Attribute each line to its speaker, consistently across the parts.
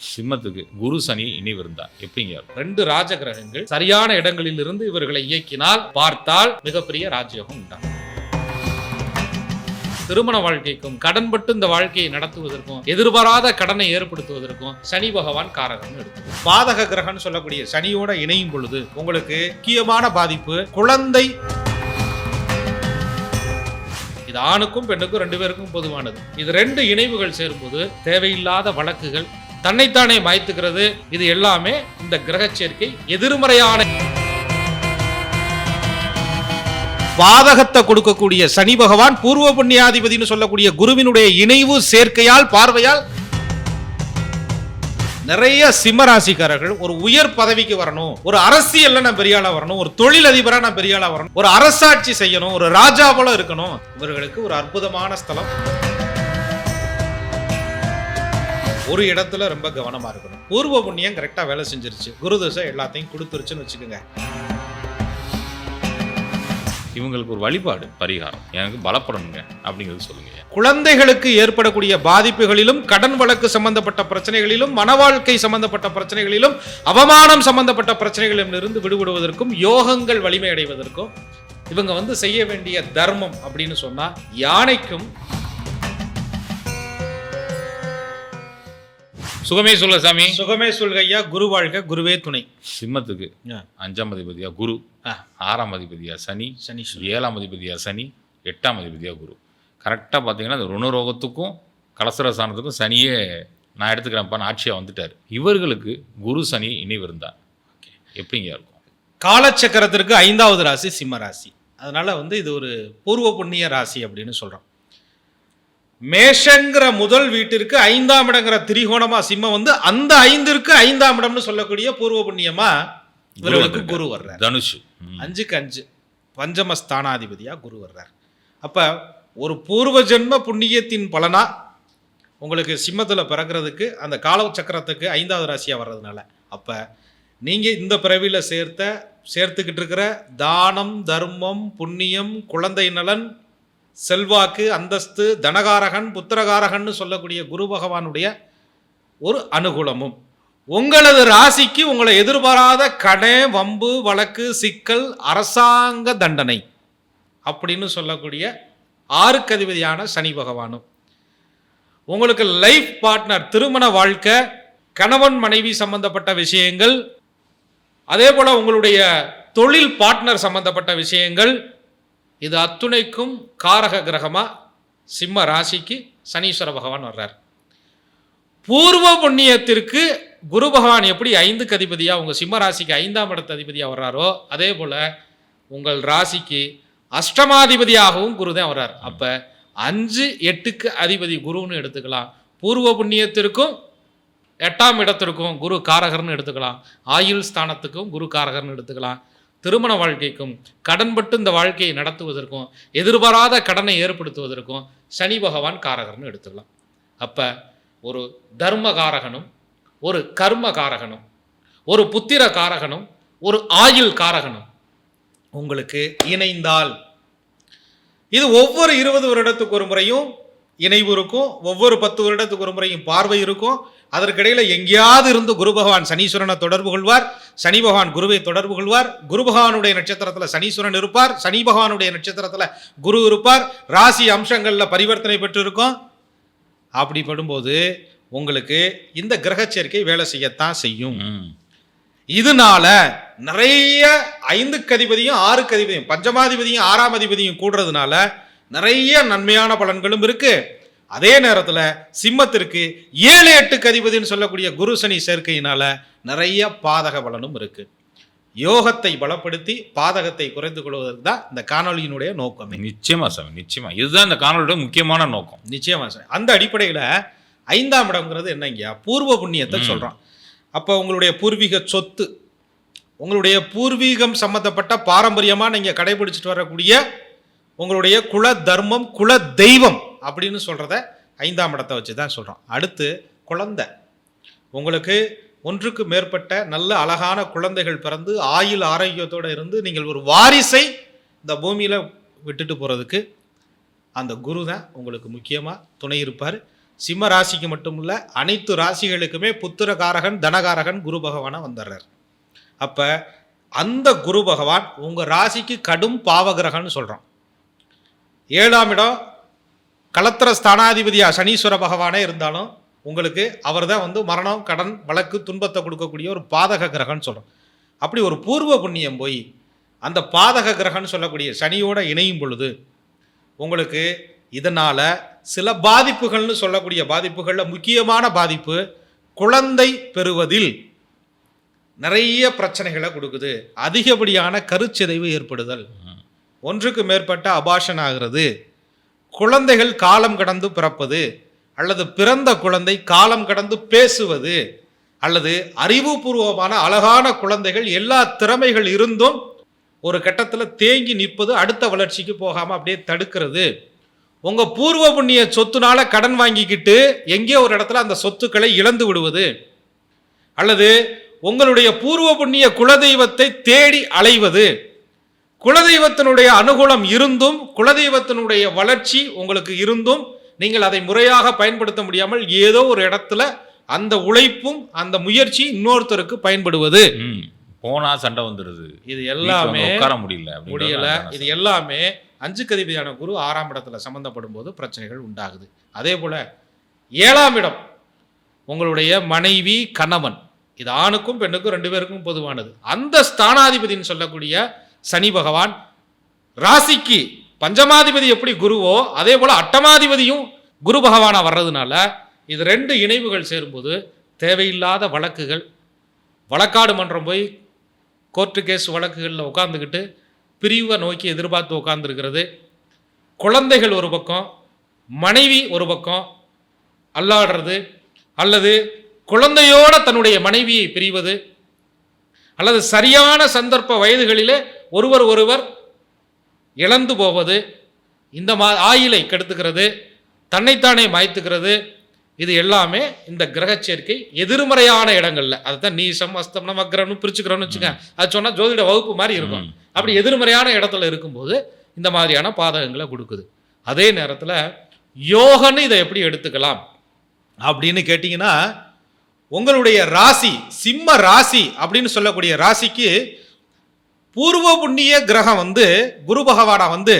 Speaker 1: சிம்மத்துக்கு குரு சனி இணைவிருந்தார் எப்படிங்க?
Speaker 2: ரெண்டு ராஜ கிரகங்கள் சரியான இடங்களில் இருந்து இவர்களை இயக்கினால் பார்த்தால் மிகப்பெரிய ராஜயோகம் உண்டாகும். திருமண வாழ்க்கைக்கும் கடன்பட்டு இந்த வாழ்க்கையை நடத்துவதற்கும் எதிர்பாராத கடனை ஏற்படுத்துவதற்கும் சனி பகவான் காரகம் எடுத்து பாதக கிரகம்னு சொல்லக்கூடிய சனியோட இணையும் பொழுது உங்களுக்கு முக்கியமான பாதிப்பு குழந்தை. இது ஆணுக்கும் பெண்ணுக்கும் ரெண்டு பேருக்கும் பொதுவானது. இது ரெண்டு இணைவுகள் சேரும்போது தேவையில்லாத வழக்குகள் தன்னைத்தானே மாய்த்துக்கிறது இது எல்லாமே இந்த கிரக சேர்க்கை எதிர்மறையான பாதகத்தை கொடுக்கக்கூடிய சனி பகவான் பூர்வ புண்ணியாதிபதினு சொல்லக்கூடிய குருவினுடைய இணைவு சேர்க்கையால் பார்வையால் நிறைய சிம்மராசிக்காரர்கள் ஒரு உயர் பதவிக்கு வரணும். ஒரு அரசியல்ல நான் பெரியாளா வரணும். ஒரு தொழில் அதிபரா நான் பெரியாளா வரணும். ஒரு அரசாட்சி செய்யணும். ஒரு ராஜா போல இருக்கணும். இவர்களுக்கு ஒரு அற்புதமான ஸ்தலம். ஒரு இடத்துல ரொம்ப கவனமா இருக்கணும். பூர்வ புண்ணியம் கரெக்டா வேலை செஞ்சிருச்சு. குரு தசை எல்லாத்தையும் கொடுத்துருச்சுன்னு வச்சுக்கோங்க.
Speaker 1: இவங்களுக்கு ஒரு வழிபாடு பரிகாரம். எனக்கு பலப்படணுங்க அப்படிங்கிறது சொல்லுங்க.
Speaker 2: குழந்தைகளுக்கு ஏற்படக்கூடிய பாதிப்புகளிலும் கடன் வழக்கு சம்பந்தப்பட்ட பிரச்சனைகளிலும் மன வாழ்க்கை சம்பந்தப்பட்ட பிரச்சனைகளிலும் அவமானம் சம்பந்தப்பட்ட பிரச்சனைகளிலும் இருந்து விடுபடுவதற்கும் யோகங்கள் வலிமை அடைவதற்கும் இவங்க வந்து செய்ய வேண்டிய தர்மம் அப்படின்னு சொன்னா யானைக்கும்
Speaker 1: சுகமே சொல்ல சாமி.
Speaker 2: சுகமே சொல்கையா குரு வாழ்க குருவே துணை.
Speaker 1: சிம்மத்துக்கு. அஞ்சாம் அதிபதியா குரு. ஆறாம் அதிபதியா சனி
Speaker 2: சனி
Speaker 1: ஏழாம் அதிபதியா சனி எட்டாம் அதிபதியா குரு. கரெக்டாக பார்த்தீங்கன்னா இந்த ருணரோகத்துக்கும் கலசர சாணத்துக்கும் சனியே நான் எடுத்துக்கிறேன்ப்பான்னு ஆட்சியாக வந்துட்டார். இவர்களுக்கு குரு சனி இணைவிருந்தா எப்படிங்க இருக்கும்?
Speaker 2: காலச்சக்கரத்திற்கு ஐந்தாவது ராசி சிம்ம ராசி. அதனால வந்து இது ஒரு பூர்வ புண்ணிய ராசி அப்படின்னு சொல்றோம். மேஷங்கிற முதல் வீட்டிற்கு ஐந்தாம் இடங்கிற திரிகோணமா சிம்மம் வந்து அந்த ஐந்திற்கு ஐந்தாம் இடம்னு சொல்லக்கூடிய பூர்வ புண்ணியமா இவர்களுக்கு. குரு வர்றார்
Speaker 1: தனுஷு.
Speaker 2: அஞ்சுக்கு அஞ்சு பஞ்சம ஸ்தானாதிபதியா குரு வர்றார் அப்ப ஒரு பூர்வ ஜென்ம புண்ணியத்தின் பலனா உங்களுக்கு சிம்மத்துல பிறக்கிறதுக்கு அந்த கால சக்கரத்துக்கு ஐந்தாவது ராசியா வர்றதுனால அப்ப நீங்க இந்த பிறவியில சேர்த்த சேர்த்துக்கிட்டு இருக்கிற தானம் தர்மம் புண்ணியம் குழந்தை நலன் செல்வாக்கு அந்தஸ்து தனகாரகன் புத்திரகாரகன்னு சொல்லக்கூடிய குரு பகவானுடைய ஒரு அனுகூலமும். உங்களது ராசிக்கு உங்களை எதிர்பாராத கடை வம்பு வழக்கு சிக்கல் அரசாங்க தண்டனை அப்படின்னு சொல்லக்கூடிய ஆறுக்கதிபதியான சனி பகவானும். உங்களுக்கு லைஃப் பார்ட்னர் திருமண வாழ்க்கை கணவன் மனைவி சம்பந்தப்பட்ட விஷயங்கள் அதே போல் உங்களுடைய தொழில் பார்ட்னர் சம்பந்தப்பட்ட விஷயங்கள் இது அத்துணைக்கும் காரக கிரகமாக சிம்ம ராசிக்கு சனீஸ்வர பகவான் வர்றார். பூர்வ புண்ணியத்திற்கு குரு பகவான் எப்படி ஐந்துக்கு அதிபதியாக உங்கள் சிம்ம ராசிக்கு ஐந்தாம் இடத்து அதிபதியாக வர்றாரோ அதே போல் உங்கள் ராசிக்கு அஷ்டமாதிபதியாகவும் குரு தான் வர்றார். அப்போ அஞ்சு எட்டுக்கு அதிபதி குருன்னு எடுத்துக்கலாம். பூர்வ புண்ணியத்திற்கும் எட்டாம் இடத்திற்கும் குரு காரகர்னு எடுத்துக்கலாம். ஆயுள் ஸ்தானத்துக்கும் குரு காரகர்னு எடுத்துக்கலாம். திருமண வாழ்க்கைக்கும் கடன்பட்டு இந்த வாழ்க்கையை நடத்துவதற்கும் எதிர்பாராத கடனை ஏற்படுத்துவதற்கும் சனி பகவான் காரகர்னு எடுத்துக்கலாம். அப்போ ஒரு தர்ம காரகனும் ஒரு கர்ம காரகனும் ஒரு புத்திர காரகனும் ஒரு ஆயுள் காரகனும் உங்களுக்கு இணைந்தால் இது ஒவ்வொரு இருபது வருடத்துக்கு ஒரு முறையும் இணைவு இருக்கும் ஒவ்வொரு பத்து வருடத்துக்கு ஒரு முறையும் பார்வை இருக்கும் அதற்கிடையில எங்கேயாவது இருந்து குரு பகவான் சனீஸ்வரனை தொடர்பு கொள்வார். சனி பகவான் குருவை தொடர்பு கொள்வார். குரு பகவானுடைய நட்சத்திரத்துல சனீஸ்வரன் இருப்பார். சனி பகவானுடைய நட்சத்திரத்துல குரு இருப்பார். ராசி அம்சங்கள்ல பரிவர்த்தனை பெற்று இருக்கும் அப்படி படும்போது உங்களுக்கு இந்த கிரக சேர்க்கை வேலை செய்யத்தான் செய்யும். இதனால நிறைய ஐந்துக்கு அதிபதியும் ஆறுக்கு அதிபதியும் பஞ்சமாதிபதியும் ஆறாம் அதிபதியும் கூடுறதுனால நிறைய நன்மையான பலன்களும் இருக்கு. அதே நேரத்துல சிம்மத்திற்கு ஏழு எட்டுக்கு அதிபதினு சொல்லக்கூடிய குரு சனி சேர்க்கையினால நிறைய பாதக பலனும் இருக்கு. யோகத்தை பலப்படுத்தி பாதகத்தை குறைந்து கொள்வதற்கு தான் இந்த காணொளியினுடைய நோக்கமே.
Speaker 1: நிச்சயமா சாமி நிச்சயமா. இதுதான் இந்த காணொலியோட முக்கியமான நோக்கம்.
Speaker 2: நிச்சயமா சார் அந்த அடிப்படையில் ஐந்தாம் இடம்ங்கிறது என்னங்கய்யா பூர்வ புண்ணியத்தை. சொல்கிறோம் அப்போ உங்களுடைய பூர்வீக சொத்து உங்களுடைய பூர்வீகம் சம்மந்தப்பட்ட பாரம்பரியமாக நீங்கள் கடைபிடிச்சிட்டு வரக்கூடிய உங்களுடைய குல தர்மம் குல தெய்வம் அப்படின்னு சொல்கிறத ஐந்தாம் இடத்தை வச்சு தான் சொல்கிறோம் அடுத்து குழந்தை. உங்களுக்கு ஒன்றுக்கு மேற்பட்ட நல்ல அழகான குழந்தைகள் பிறந்து ஆயுள் ஆரோக்கியத்தோடு இருந்து நீங்கள் ஒரு வாரிசை இந்த பூமியில் விட்டுட்டு போகிறதுக்கு அந்த குரு தான் உங்களுக்கு முக்கியமாக துணை இருப்பார். சிம்ம ராசிக்கு மட்டுமில்ல அனைத்து ராசிகளுக்குமே புத்திரகாரகன் தனகாரகன் குரு பகவானாக வந்துடுறார் அப்போ அந்த குரு பகவான் உங்கள் ராசிக்கு கடும் பாவகிரகன்னு சொல்கிறோம் ஏழாம் இடம் களத்திர ஸ்தானாதிபதியாக சனீஸ்வர பகவானே இருந்தாலும் உங்களுக்கு அவர் தான் வந்து மரணம் கடன் வழக்கு துன்பத்தை கொடுக்கக்கூடிய ஒரு பாதக கிரகம்னு சொல்கிறோம் அப்படி ஒரு பூர்வ புண்ணியம் போய் அந்த பாதக கிரகம்னு சொல்லக்கூடிய சனியோட இணையும் பொழுது உங்களுக்கு இதனால் சில பாதிப்புகள்னு சொல்லக்கூடிய பாதிப்புகளில் முக்கியமான பாதிப்பு குழந்தை பெறுவதில் நிறைய பிரச்சனைகளை கொடுக்குது. அதிகப்படியான கருச்சிதைவு ஏற்படுதல். ஒன்றுக்கு மேற்பட்ட அபாஷன் ஆகிறது. குழந்தைகள் காலம் கடந்து பிறப்பது அல்லது பிறந்த குழந்தை காலம் கடந்து பேசுவது அல்லது அறிவுபூர்வமான அழகான குழந்தைகள் எல்லா திறமைகள் இருந்தும் ஒரு கட்டத்தில் தேங்கி நிற்பது அடுத்த வளர்ச்சிக்கு போகாமல் அப்படியே தடுக்கிறது. உங்கள் பூர்வ புண்ணிய சொத்துனால கடன் வாங்கிக்கிட்டு எங்கேயோ ஒரு இடத்துல அந்த சொத்துக்களை இழந்து விடுவது அல்லது உங்களுடைய பூர்வ புண்ணிய குலதெய்வத்தை தேடி அலைவது. குலதெய்வத்தினுடைய அனுகூலம் இருந்தும் குலதெய்வத்தினுடைய வளர்ச்சி உங்களுக்கு இருந்தும் நீங்கள் அதை முறையாக பயன்படுத்த முடியாமல் ஏதோ ஒரு இடத்துல அந்த உழைப்பும் அந்த முயற்சி இன்னொருத்தருக்கு பயன்படுவது.
Speaker 1: போனா சண்டை வந்துடுது
Speaker 2: இது எல்லாமே
Speaker 1: உட்கார முடியல
Speaker 2: முடியல. இது எல்லாமே அஞ்சு கதிபதியான குரு ஆறாம் இடத்துல சம்பந்தப்படும் போது பிரச்சனைகள் உண்டாகுது. அதே போல ஏழாம் இடம் உங்களுடைய மனைவி கணவன். இது ஆணுக்கும் பெண்ணுக்கும் ரெண்டு பேருக்கும் பொதுவானது. அந்த ஸ்தானாதிபதின்னு சொல்லக்கூடிய சனி பகவான் ராசிக்கு பஞ்சமாதிபதி எப்படி குருவோ அதே போல அட்டமாதிபதியும் குரு பகவானா வர்றதுனால இது ரெண்டு இணைவுகள் சேரும்போது தேவையில்லாத வழக்குகள். வழக்காடு மன்றம் போய் கோர்ட்டு கேஸ் வழக்குகளில் உட்காந்துக்கிட்டு பிரிவை நோக்கி எதிர்பார்த்து உட்காந்துருக்கிறது குழந்தைகள் ஒரு பக்கம் மனைவி ஒரு பக்கம் அல்லாடுறது அல்லது குழந்தையோட தன்னுடைய மனைவியை பிரிவது அல்லது சரியான சந்தர்ப்ப வயதுகளிலே ஒருவர் ஒருவர் இழந்து போவது இந்த மா ஆயிலை கெடுத்துக்கிறது தன்னைத்தானே மாய்த்துக்கிறது இது எல்லாமே இந்த கிரக சேர்க்கை எதிர்மறையான இடங்கள்ல. அதுதான் நீசம் அஸ்தம் நமக்கிரம்னு பிரிச்சுக்கிறோம்னு வச்சுக்க அது சொன்னா ஜோதிட வகுப்பு மாதிரி இருக்கும். அப்படி எதிர்மறையான இடத்துல இருக்கும்போது இந்த மாதிரியான பாதகங்களை கொடுக்குது. அதே நேரத்தில் யோகன்னு இதை எப்படி எடுத்துக்கலாம் அப்படின்னு கேட்டிங்கன்னா உங்களுடைய ராசி சிம்ம ராசி அப்படின்னு சொல்லக்கூடிய ராசிக்கு பூர்வ புண்ணிய கிரகம் வந்து குரு பகவானா வந்து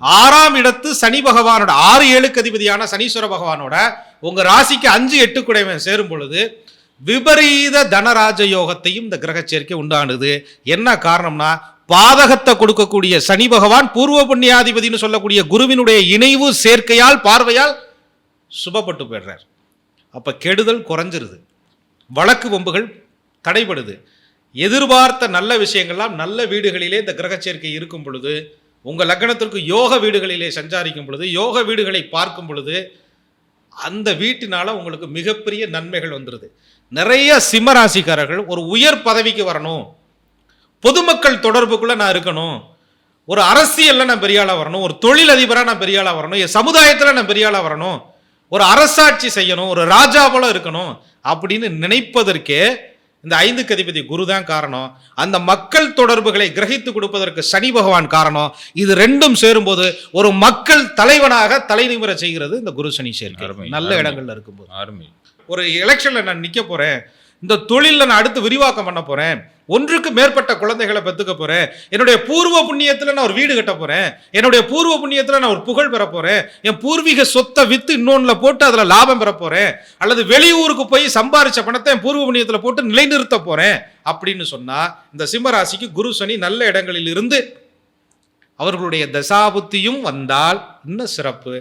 Speaker 2: ஆறாம் இடத்து சனி பகவானோட ஆறு ஏழுக்கு அதிபதியான சனீஸ்வர பகவானோட உங்க ராசிக்கு அஞ்சு எட்டு குடைவன் சேரும் பொழுது விபரீத தனராஜ யோகத்தையும் இந்த கிரக சேர்க்கை உண்டானது. என்ன காரணம்னா பாதகத்தை கொடுக்கக்கூடிய சனி பகவான் பூர்வ புண்ணியாதிபதினு சொல்லக்கூடிய குருவினுடைய இணைவு சேர்க்கையால் பார்வையால் சுபப்பட்டு போயிடுறார். அப்ப கெடுதல் குறைஞ்சிருது. வழக்கு வம்புகள் தடைபடுது. எதிர்பார்த்த நல்ல விஷயங்கள்லாம் நல்ல வீடுகளிலே இந்த கிரக சேர்க்கை இருக்கும் பொழுது உங்கள் லக்னத்திற்கு யோக வீடுகளிலே சஞ்சாரிக்கும் பொழுது யோக வீடுகளை பார்க்கும் பொழுது அந்த வீட்டினால உங்களுக்கு மிகப்பெரிய நன்மைகள் வந்துடுது நிறைய சிம்மராசிக்காரர்கள் ஒரு உயர் பதவிக்கு வரணும். பொதுமக்கள் தொடர்புக்குள்ளே நான் இருக்கணும். ஒரு அரசியலில் நான் பெரிய வரணும். ஒரு தொழில் அதிபராக நான் பெரிய வரணும். என் சமுதாயத்தில் நான் பெரிய வரணும். ஒரு அரசாட்சி செய்யணும். ஒரு ராஜா போல இருக்கணும். அப்படின்னு நினைப்பதற்கே இந்த ஐந்து கதிபதி குரு தான் காரணம். அந்த மக்கள் தொடர்புகளை கிரகித்து கொடுப்பதற்கு சனி பகவான் காரணம். இது ரெண்டும் சேரும்போது ஒரு மக்கள் தலைவனாக தலைநிமிர செய்கிறது இந்த குரு சனி சேர்க்கை. நல்ல. இடங்கள்ல இருக்கும்போது. ஒரு எலெக்ஷன்ல நான் நிக்க போறேன். இந்த தொழில்ல நான் அடுத்து விரிவாக்கம் பண்ண போறேன். ஒன்றுக்கு மேற்பட்ட குழந்தைகளை பெத்துக்க போறேன். என்னுடைய பூர்வ புண்ணியத்துல நான் ஒரு வீடு கட்ட போறேன். என்னுடைய பூர்வ புண்ணியத்துல நான் ஒரு புகழ் பெற போறேன். என் பூர்வீக சொத்தை வித்து இன்னொன்னுல போட்டு அதுல லாபம் பெற போறேன். அல்லது வெளியூருக்கு போய் சம்பாரிச்ச பணத்தை என் பூர்வ புண்ணியத்துல போட்டு நிலைநிறுத்த போறேன். அப்படின்னு சொன்னா இந்த சிம்மராசிக்கு குரு சனி நல்ல இடங்களில் இருந்து அவர்களுடைய தசாபுத்தியும் வந்தால் இன்னும் சிறப்பு.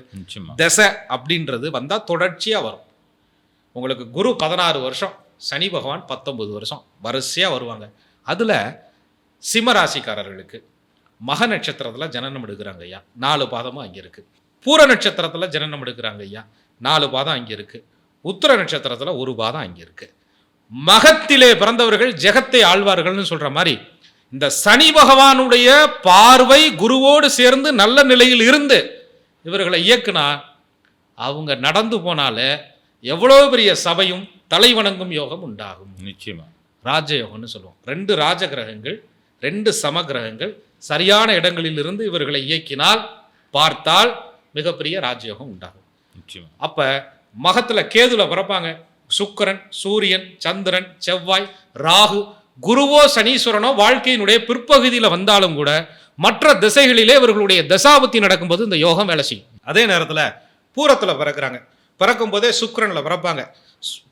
Speaker 2: தசை அப்படின்றது வந்தா தொடர்ச்சியா வரும். உங்களுக்கு குரு பதினாறு வருஷம். சனி பகவான் பத்தொம்பது வருஷம் வரிசையாக வருவாங்க. அதில் சிம்மராசிக்காரர்களுக்கு மக நட்சத்திரத்தில் ஜனனம் எடுக்கிறாங்க ஐயா. நாலு பாதமும் அங்கே இருக்குது பூர நட்சத்திரத்தில் ஜனனம் எடுக்கிறாங்க ஐயா. நாலு பாதம் அங்கே இருக்குது உத்தர நட்சத்திரத்தில் ஒரு பாதம் அங்கே இருக்குது மகத்திலே பிறந்தவர்கள் ஜெகத்தை ஆழ்வார்கள்னு சொல்கிற மாதிரி இந்த சனி பகவானுடைய பார்வை குருவோடு சேர்ந்து நல்ல நிலையில் இருந்து இவர்களை இயக்குனா அவங்க நடந்து போனால எவ்வளோ பெரிய சபையும் தலைவணங்கும் யோகம் உண்டாகும்.
Speaker 1: நிச்சயமா.
Speaker 2: ராஜயோகம்னு சொல்லுவோம். ரெண்டு ராஜ கிரகங்கள் ரெண்டு சம கிரகங்கள் சரியான இடங்களில் இருந்து இவர்களை இயக்கினால் பார்த்தால் மிகப்பெரிய ராஜயோகம் உண்டாகும்.
Speaker 1: நிச்சயமா.
Speaker 2: அப்ப மகத்துல கேதுல பிறப்பாங்க. சுக்கிரன் சூரியன் சந்திரன் செவ்வாய் ராகு குருவோ சனீஸ்வரனோ வாழ்க்கையினுடைய பிற்பகுதியில் வந்தாலும் கூட மற்ற திசைகளிலே இவர்களுடைய தசாபத்தி நடக்கும்போது இந்த யோகம் வேலை செய்யும். அதே நேரத்தில் பூரத்தில் பிறக்கிறாங்க. பிறக்கும் போதே சுக்கிரனில் பிறப்பாங்க.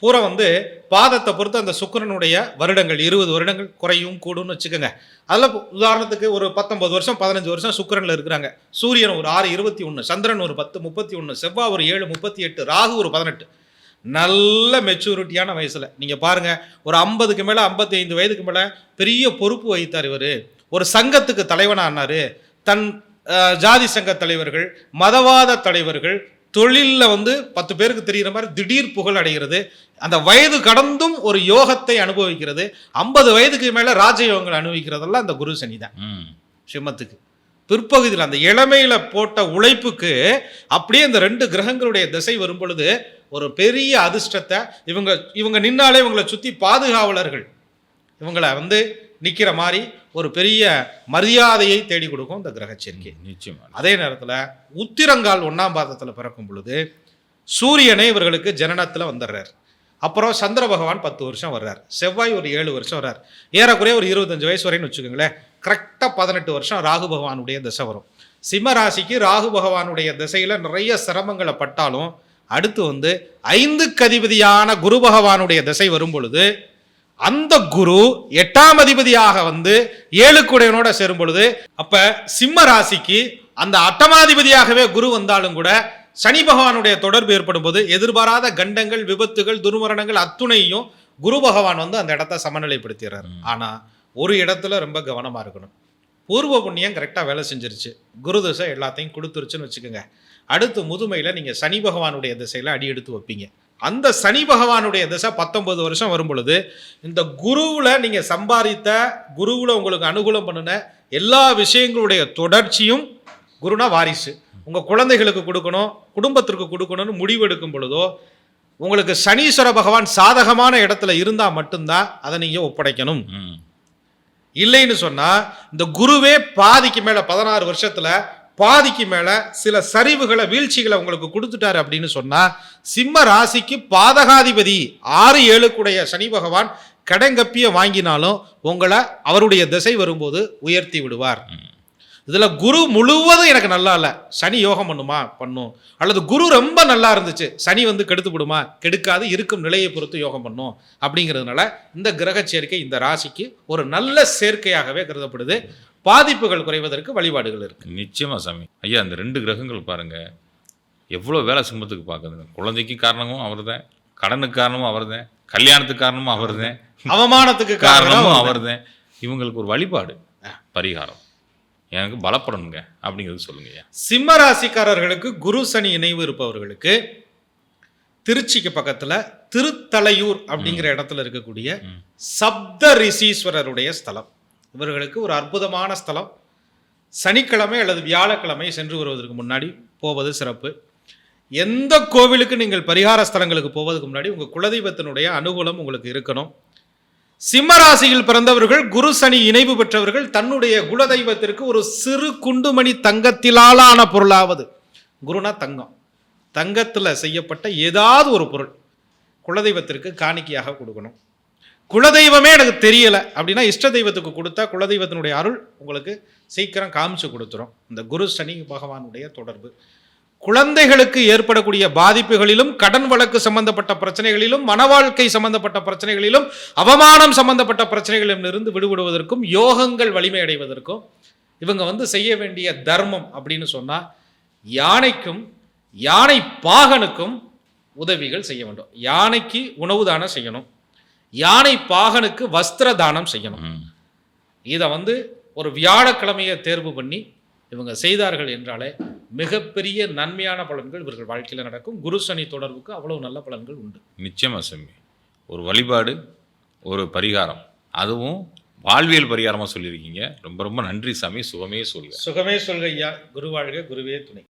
Speaker 2: பூரா வந்து பாதத்தை பொறுத்து அந்த சுக்கரனுடைய வருடங்கள் இருபது வருடங்கள் குறையும் கூடும்னு வச்சுக்கோங்க. அதில் உதாரணத்துக்கு ஒரு பத்தொன்பது வருஷம் பதினஞ்சு வருஷம் சுக்கரனில் இருக்கிறாங்க. சூரியன் ஒரு ஆறு இருபத்தி ஒன்று சந்திரன் ஒரு பத்து முப்பத்தி ஒன்று செவ்வாய் ஒரு ஏழு முப்பத்தி எட்டு ராகு ஒரு பதினெட்டு. நல்ல மெச்சூரிட்டியான வயசில். நீங்கள் பாருங்கள் ஒரு ஐம்பதுக்கு மேலே ஐம்பத்தி ஐந்து வயதுக்கு மேலே பெரிய பொறுப்பு வகித்தார் இவர். ஒரு சங்கத்துக்கு தலைவனானார். தன் ஜாதி சங்க தலைவர்கள் மதவாத தலைவர்கள் தொழிலில் வந்து பத்து பேருக்கு தெரிகிற மாதிரி திடீர் புகழ் அடைகிறது. அந்த வயது கடந்தும் ஒரு யோகத்தை அனுபவிக்கிறது. ஐம்பது வயதுக்கு மேலே ராஜயோகங்கள் அனுபவிக்கிறதெல்லாம் அந்த குரு சனி தான். சிம்மத்துக்கு. பிற்பகுதியில் அந்த இளமையில போட்ட உழைப்புக்கு அப்படியே இந்த ரெண்டு கிரகங்களுடைய திசை வரும் பொழுது ஒரு பெரிய அதிர்ஷ்டத்தை இவங்க இவங்க நின்னாலே இவங்களை சுற்றி பாதுகாவலர்கள். இவங்களை வந்து நிற்கிற மாதிரி ஒரு பெரிய மரியாதையை தேடி கொடுக்கும் இந்த கிரக சேர்க்கை.
Speaker 1: நிச்சயமா.
Speaker 2: அதே நேரத்தில் உத்திரங்கால் ஒன்றாம் பாதத்தில் பிறக்கும் பொழுது சூரியனே இவர்களுக்கு ஜனனத்தில் வந்துடுறார் அப்புறம் சந்திர பகவான் பத்து வருஷம் வர்றார். செவ்வாய் ஒரு ஏழு வருஷம் வர்றார். ஏறக்குறைய ஒரு இருபத்தஞ்சு வயசு வரைன்னு வச்சுக்கோங்களேன். கரெக்டாக பதினெட்டு வருஷம் ராகு பகவானுடைய திசை வரும். சிம்ம ராசிக்கு ராகு பகவானுடைய திசையில் நிறைய சிரமங்களை பட்டாலும் அடுத்து வந்து ஐந்துக்கு அதிபதியான குரு பகவானுடைய திசை வரும் பொழுது அந்த குரு எட்டாம் அதிபதியாக வந்து ஏழுக்குடையனோட சேரும் பொழுது அப்ப சிம்ம ராசிக்கு அந்த அட்டமாதிபதியாகவே குரு வந்தாலும் கூட சனி பகவானுடைய தொடர்பு ஏற்படும் போது எதிர்பாராத கண்டங்கள் விபத்துகள் துர்மரணங்கள் அத்துணையும் குரு பகவான் வந்து அந்த இடத்த சமநிலைப்படுத்திடுறாரு.
Speaker 1: ம்.
Speaker 2: ஆனா ஒரு இடத்துல ரொம்ப கவனமா இருக்கணும். பூர்வ புண்ணியம் கரெக்டாக வேலை செஞ்சிருச்சு. குரு திசை எல்லாத்தையும் கொடுத்துருச்சுன்னு வச்சுக்கோங்க. அடுத்து முதுமையில் நீங்கள் சனி பகவானுடைய திசையில் அடி எடுத்து வைப்பீங்க. அந்த சனி பகவானுடைய திசை பத்தொன்பது வருஷம் வரும் பொழுது இந்த குருவில் நீங்கள் சம்பாதித்த குருவில் உங்களுக்கு அனுகூலம் பண்ணின எல்லா விஷயங்களுடைய தொடர்ச்சியும் குருனா வாரிசு. உங்கள் குழந்தைகளுக்கு கொடுக்கணும் குடும்பத்திற்கு கொடுக்கணும்னு முடிவெடுக்கும் பொழுதோ உங்களுக்கு சனீஸ்வர பகவான் சாதகமான இடத்துல இருந்தால் மட்டும்தான் அதை நீங்கள் ஒப்படைக்கணும். இல்லைன்னு சொன்னா இந்த குருவே பாதிக்கு மேல பதினாறு வருஷத்துல பாதிக்கு மேலே சில சரிவுகளை வீழ்ச்சிகளை உங்களுக்கு கொடுத்துட்டாரு அப்படின்னு சொன்னால் சிம்ம ராசிக்கு பாதகாதிபதி ஆறு ஏழுக்குடைய சனி பகவான் கடங்கப்பிய வாங்கினாலும் உங்களை அவருடைய திசை வரும்போது உயர்த்தி விடுவார். இதுல குரு முழுவதும் எனக்கு நல்லா இல்லை. சனி யோகம் பண்ணுமா? பண்ணும். அல்லது குரு ரொம்ப நல்லா இருந்துச்சு சனி வந்து கெடுத்து விடுமா? கெடுக்காது இருக்கும் நிலையை பொறுத்து யோகம் பண்ணும். அப்படிங்கிறதுனால இந்த கிரக சேர்க்கை இந்த ராசிக்கு ஒரு நல்ல சேர்க்கையாகவே கருதப்படுது. பாதிப்புகள் குறைவதற்கு வழிபாடுகள் இருக்கு.
Speaker 1: நிச்சயமா சாமி. ஐயா அந்த ரெண்டு கிரகங்கள் பாருங்க. எவ்வளோ வேலை சிம்மத்துக்கு பார்க்குதுங்க. குழந்தைக்கு காரணமும் அவர்தான் கடனுக்கு காரணமும் அவர்தான் கல்யாணத்துக்கு காரணமும் அவர்தான்
Speaker 2: அவமானத்துக்கு
Speaker 1: காரணமும்
Speaker 2: காரணம்
Speaker 1: அவர்தான். இவங்களுக்கு ஒரு வழிபாடு பரிகாரம். எனக்கு பலப்படணுங்க அப்படிங்கிறது சொல்லுங்க
Speaker 2: சிம்ம ராசிக்காரர்களுக்கு குரு சனி இணைவு இருப்பவர்களுக்கு திருச்சிக்கு பக்கத்துல திருத்தலையூர் அப்படிங்கிற இடத்துல இருக்கக்கூடிய. சப்த ரிஷீஸ்வரருடைய ஸ்தலம். இவர்களுக்கு ஒரு அற்புதமான ஸ்தலம். சனிக்கிழமை அல்லது வியாழக்கிழமை சென்று வருவதற்கு முன்னாடி போவது சிறப்பு. எந்த கோவிலுக்கு நீங்கள் பரிகார ஸ்தலங்களுக்கு போவதற்கு முன்னாடி உங்கள் குலதெய்வத்தினுடைய அனுகூலம் உங்களுக்கு இருக்கணும். சிம்மராசியில் பிறந்தவர்கள் குரு சனி இணைவு பெற்றவர்கள் தன்னுடைய குலதெய்வத்திற்கு ஒரு சிறு குண்டுமணி தங்கத்திலாலான பொருளாவது. குருனா தங்கம். தங்கத்தில் செய்யப்பட்ட ஏதாவது ஒரு பொருள் குலதெய்வத்திற்கு காணிக்கையாக கொடுக்கணும். குலதெய்வமே எனக்கு தெரியலை அப்படின்னா இஷ்ட தெய்வத்துக்கு கொடுத்தா குலதெய்வத்தினுடைய அருள் உங்களுக்கு சீக்கிரம் காமிச்சு கொடுத்துரும். இந்த குரு சனி பகவானுடைய தொடர்பு. குழந்தைகளுக்கு ஏற்படக்கூடிய பாதிப்புகளிலும் கடன் வழக்கு சம்பந்தப்பட்ட பிரச்சனைகளிலும் மன வாழ்க்கை சம்பந்தப்பட்ட பிரச்சனைகளிலும் அவமானம் சம்பந்தப்பட்ட பிரச்சனைகளிலும் இருந்து விடுபடுவதற்கும் யோகங்கள் வலிமை அடைவதற்கும் இவங்க வந்து செய்ய வேண்டிய தர்மம் அப்படின்னு சொன்னா யானைக்கும் யானை பாகனுக்கும் உதவிகள் செய்ய வேண்டும். யானைக்கு உணவு தானம் செய்யணும். யானை பாகனுக்கு வஸ்திர தானம் செய்யணும். இதை வந்து ஒரு வியாழக்கிழமையை தேர்வு பண்ணி இவங்க செய்தார்கள் என்றாலே மிகப்பெரிய நன்மையான பலன்கள் இவர்கள் வாழ்க்கையில் நடக்கும். குரு சனி தொடர்புக்கு அவ்வளவு நல்ல பலன்கள் உண்டு.
Speaker 1: நிச்சயமா சாமி. ஒரு வழிபாடு ஒரு பரிகாரம். அதுவும் வாழ்வியல் பரிகாரமாக சொல்லியிருக்கீங்க. ரொம்ப ரொம்ப நன்றி சாமி. சுகமே சொல்லுங்க.
Speaker 2: சுகமே சொல்க ஐயா. குரு வாழ்க குருவே துணை.